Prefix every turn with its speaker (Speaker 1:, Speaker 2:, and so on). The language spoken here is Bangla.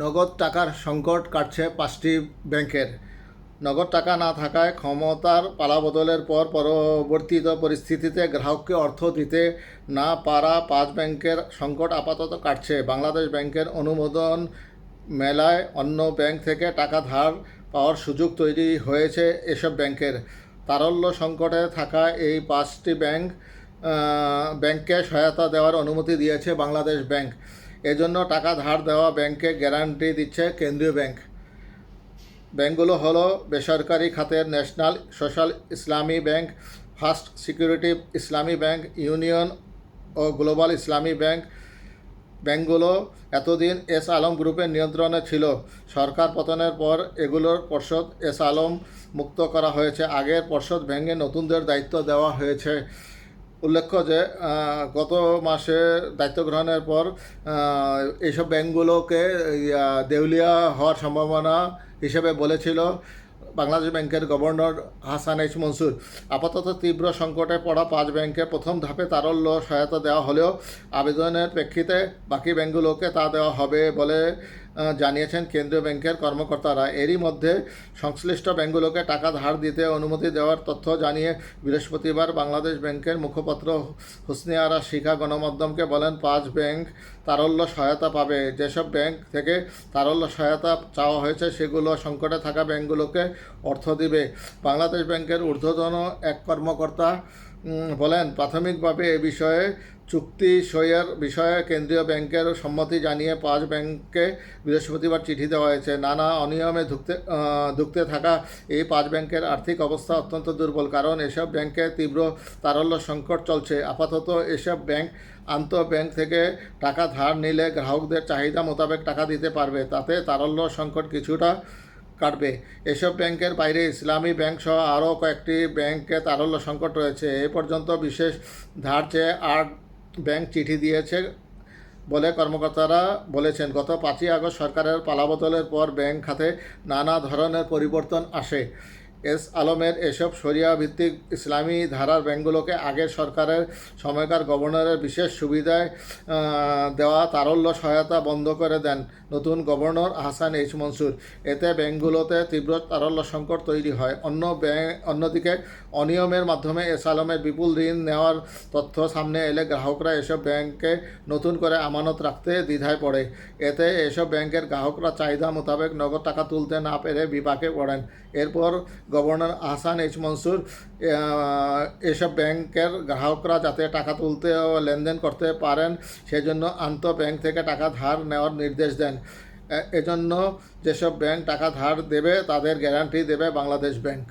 Speaker 1: নগদ টাকার সংকট কাটছে পাঁচটি ব্যাংকের। নগদ টাকা না থাকায় ক্ষমতার পালাবদলের পর পরবর্তীত পরিস্থিতিতে গ্রাহককে অর্থ দিতে না পারা পাঁচ ব্যাংকের সংকট আপাতত কাটছে। বাংলাদেশ ব্যাংকের অনুমোদন মেলায় অন্য ব্যাংক থেকে টাকা ধার পাওয়ার সুযোগ তৈরি হয়েছে এসব ব্যাংকের। তারল্য সংকটে থাকা এই পাঁচটি ব্যাংক ব্যাংককে সহায়তা দেওয়ার অনুমতি দিয়েছে বাংলাদেশ ব্যাংক। এজন্য টাকা ধার দেওয়া ব্যাংকে গ্যারান্টি দিচ্ছে কেন্দ্রীয় ব্যাংক। ব্যাংকগুলো হলো বেসরকারি খাতের National Social Islami Bank, First Security Islami Bank, Union ও গ্লোবাল ইসলামী ব্যাংক। ব্যাংকগুলো এতদিন এস আলম গ্রুপের নিয়ন্ত্রণে ছিল। সরকার পতনের পর এগুলোর পর্ষদ এস আলম মুক্ত করা হয়েছে। আগের পর্ষদ ভেঙে নতুনদের দায়িত্ব দেওয়া হয়েছে। উল্লেখ্য যে গত মাসে দায়িত্ব গ্রহণের পর এইসব ব্যাংকগুলোকে দেউলিয়া হওয়ার সম্ভাবনা হিসেবে বলেছিল বাংলাদেশ ব্যাংকের গভর্নর হাসান এইচ মনসুর। আপাতত তীব্র সংকটে পড়া পাঁচ ব্যাংকে প্রথম ধাপে তারল্য সহায়তা দেওয়া হলেও আবেদনের প্রেক্ষিতে বাকি ব্যাংকগুলোকে তা দেওয়া হবে বলে জানিয়েছেন কেন্দ্রীয় ব্যাংকের কর্মকর্তারা। এরই মধ্যে সংশ্লিষ্ট ব্যাংকগুলোকে টাকা ধার দিতে অনুমতি দেওয়ার তথ্য জানিয়ে বৃহস্পতিবার বাংলাদেশ ব্যাংকের মুখপাত্র হুসনে আরা শিখা গণমাধ্যমকে বলেন, পাঁচ ব্যাংক তারল্য সহায়তা পাবে। যেসব ব্যাংক থেকে তারল্য সহায়তা চাওয়া হয়েছে, সেগুলো সংকটে থাকা ব্যাংকগুলোকে অর্থ দিবে। বাংলাদেশ ব্যাংকের ঊর্ধ্বতন এক কর্মকর্তা বলেন, প্রাথমিকভাবে এ বিষয়ে চুক্তি সইয়ের বিষয়ে কেন্দ্রীয় ব্যাংকের সম্মতি জানিয়ে পাঁচ ব্যাংককে বৃহস্পতিবার চিঠি দেওয়া হয়েছে। নানা অনিয়মে ধুকতে ধুকতে থাকা এই পাঁচ ব্যাংকের আর্থিক অবস্থা অত্যন্ত দুর্বল, কারণ এসব ব্যাংকে তীব্র তারল্য সংকট চলছে। আপাতত এসব ব্যাংক আন্ত ব্যাংক থেকে টাকা ধার নিলে গ্রাহকদের চাহিদা মোতাবেক টাকা দিতে পারবে। তাতে তারল্য সংকট কিছুটা কাটবে। এসব ব্যাংকের বাইরে ইসলামী ব্যাংক সহ আরও কয়েকটি ব্যাংকে তারল্য সংকট রয়েছে। এ পর্যন্ত বিশেষ ধার চেয়ে আট ব্যাংক চিঠি দিয়েছে বলে কর্মকর্তারা বলেছেন। গত পাঁচই আগস্ট সরকারের পালাবদলের পর ব্যাংক খাতে নানা ধরনের পরিবর্তন আসে। এস আলমের এসব শরিয়া ভিত্তিক ইসলামী ধারার ব্যাংকগুলোকে আগের সরকারের সময়কার গভর্নরের বিশেষ সুবিধায় দেওয়া তারল্য সহায়তা বন্ধ করে দেন নতুন গভর্নর আহসান এইচ মনসুর। এতে ব্যাংকগুলোতে তীব্র তারল্য সংকট তৈরি হয়। অন্য ব্যাংক অন্যদিকে অনিয়মের মাধ্যমে এস আলমের বিপুল ঋণ নেওয়ার তথ্য সামনে এলে গ্রাহকরা এসব ব্যাংকে নতুন করে আমানত রাখতে দ্বিধায় পড়ে। এতে এসব ব্যাংকের গ্রাহকরা চাহিদা মোতাবেক নগদ টাকা তুলতে না পেরে বিপাকে পড়েন। এরপর গভর্নর আহসান এইচ মনসুর এসব ব্যাংকের গ্রাহকরা যাতে টাকা তুলতে ও লেনদেন করতে পারেন, সেজন্য আন্ত ব্যাংক থেকে টাকা ধার নেওয়ার নির্দেশ দেন। এজন্য যেসব ব্যাংক টাকা ধার দেবে, তাদের গ্যারান্টি দেবে বাংলাদেশ ব্যাংক।